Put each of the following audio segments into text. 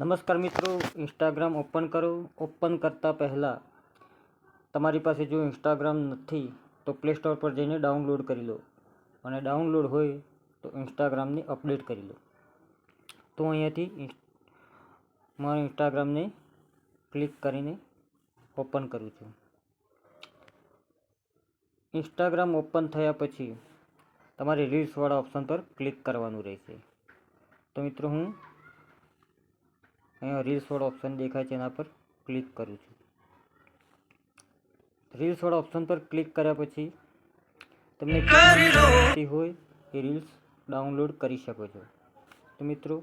નમસ્કાર મિત્રો Instagram open કરો. ઓપન કરતાં પહેલાં તમારી પાસે જો ઇન્સ્ટાગ્રામ નથી, તો પ્લે સ્ટોર પર જઈને ડાઉનલોડ કરી લો. અને ડાઉનલોડ હોય તો ઇન્સ્ટાગ્રામની અપડેટ કરી લો. તો અહીંયાથી મારા ઇન્સ્ટાગ્રામને ક્લિક કરીને ઓપન કરું છું. ઇન્સ્ટાગ્રામ ઓપન થયા પછી તમારે રીલ્સવાળા ઓપ્શન પર ક્લિક કરવાનું રહેશે. તો મિત્રો હું અહીંયા રીલ્સવાળો ઓપ્શન દેખાય છે એના પર ક્લિક કરું છું. રીલ્સવાળા ઓપ્શન પર ક્લિક કર્યા પછી તમને હોય એ રીલ્સ ડાઉનલોડ કરી શકો છો. તો મિત્રો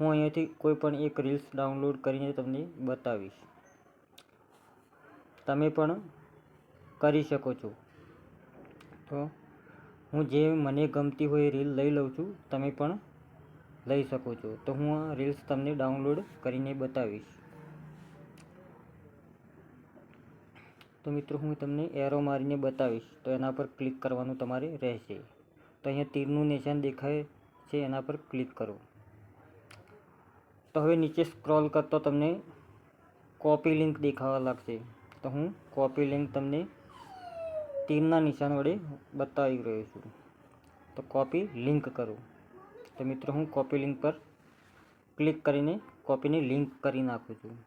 હું અહીંયાથી કોઈ પણ એક રીલ્સ ડાઉનલોડ કરીને તમને બતાવીશ. તમે પણ કરી શકો છો. તો હું જે મને ગમતી હોય એ રીલ લઈ લઉં છું. તમે પણ લઈ શકો છો. તો હું આ રીલ્સ તમને ડાઉનલોડ કરીને બતાવીશ. તો મિત્રો, હું તમને એરો મારીને બતાવીશ. તો એના પર ક્લિક કરવાનું તમારે રહેશે. તો અહીંયા તીરનું નિશાન દેખાય છે, એના પર ક્લિક કરો. તો હવે નીચે સ્ક્રોલ કરતો તમને કોપી લિંક દેખાવા લાગશે. તો હું કોપી લિંક તમને તીરના નિશાન વડે બતાવી રહ્યો છું. તો કોપી લિંક કરો. તો મિત્રો હું કોપી લિંક પર ક્લિક કરીને કોપીને લિંક કરી નાખું છું.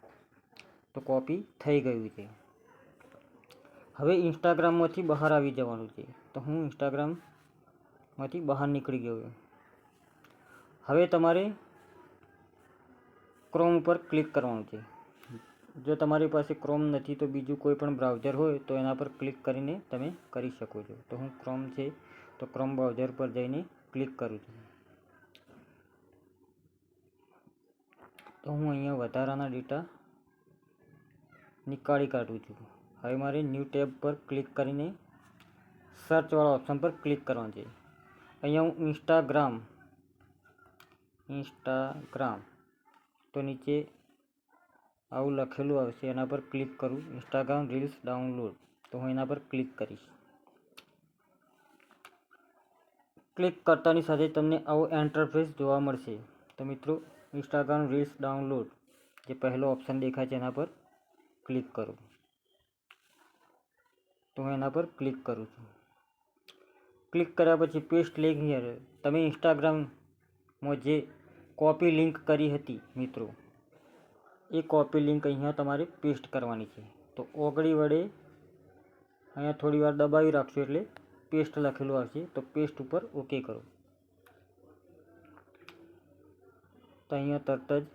તો કોપી થઈ ગયું છે. હવે ઇન્સ્ટાગ્રામમાંથી બહાર આવી જવાનું છે. તો હું ઇન્સ્ટાગ્રામમાંથી બહાર નીકળી ગયો હવે તમારે ક્રોમ ઉપર ક્લિક કરવાનું છે. જો તમારી પાસે ક્રોમ નથી તો બીજું કોઈ પણ બ્રાઉઝર હોય તો એના પર ક્લિક કરીને તમે કરી શકો છો. તો હું ક્રોમ છે, તો ક્રોમ બ્રાઉઝર પર જઈને ક્લિક કરું છું. તો હું અહીંયા વધારાના ડેટા નીકાળી કાઢું છું. હવે મારે ન્યૂ ટેબ પર ક્લિક કરીને સર્ચવાળા ઓપ્શન પર ક્લિક કરવાનું છે. અહીંયા હું ઇન્સ્ટાગ્રામ ઇન્સ્ટાગ્રામ તો નીચે આવું લખેલું આવશે, એના પર ક્લિક કરું. ઇન્સ્ટાગ્રામ રીલ્સ ડાઉનલોડ તો હું એના પર ક્લિક કરીશ. ક્લિક કરતાની સાથે તમને આવો એન્ટરફેસ જોવા મળશે. તો મિત્રો ઇન્સ્ટાગ્રામ રીલ્સ ડાઉનલોડ જે પહેલો ઓપ્શન દેખાય છે એના પર ક્લિક કરો. તો હું એના પર ક્લિક કરું છું. ક્લિક કર્યા પછી પેસ્ટ લિંક હિયર તમે ઇન્સ્ટાગ્રામમાં જે કોપી લિંક કરી હતી મિત્રો, એ કોપી લિંક અહીંયા તમારે પેસ્ટ કરવાની છે. તો ઓગળી વડે અહીંયા થોડી વાર દબાવી રાખશો એટલે પેસ્ટ લખેલું આવશે. તો પેસ્ટ ઉપર ઓકે કરો. તો અહીંયા તરત જ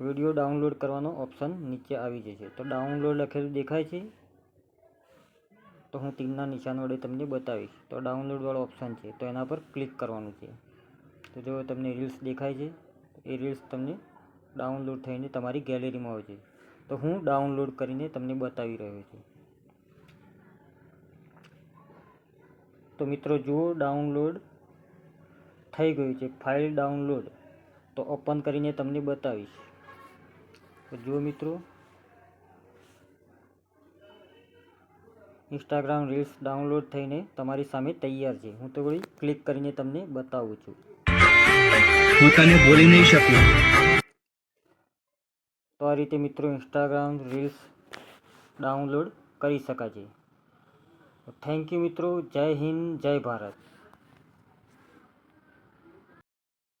વીડિયો ડાઉનલોડ કરવાનો ઓપ્શન નીચે આવી જશે. તો ડાઉનલોડ લખેલું દેખાય છે? તો હું તીરના નિશાન વડે તમને બતાવીશ. તો ડાઉનલોડવાળો ઓપ્શન છે. તો એના પર ક્લિક કરવાનું છે. તો જો તમને રીલ્સ દેખાય છે એ રીલ્સ તમને ડાઉનલોડ થઈને તમારી ગેલેરીમાં આવશે. તો હું ડાઉનલોડ કરીને તમને બતાવી રહ્યો છું. તો મિત્રો, જુઓ ડાઉનલોડ થઈ ગયું છે ફાઇલ ડાઉનલોડ. તો ઓપન કરીને તમને બતાવીશ. તો જુઓ મિત્રો. ઇન્સ્ટાગ્રામ રીલ્સ ડાઉનલોડ થઈને તમારી સામે તૈયાર છે. હું તો વળી ક્લિક કરીને તમને બતાવું છું. હું તને બોલી નહીં શકું. તો આ રીતે મિત્રો ઇન્સ્ટાગ્રામ રીલ્સ ડાઉનલોડ કરી શકાય છે. થેન્ક યુ મિત્રો. જય હિન્દ જય ભારત.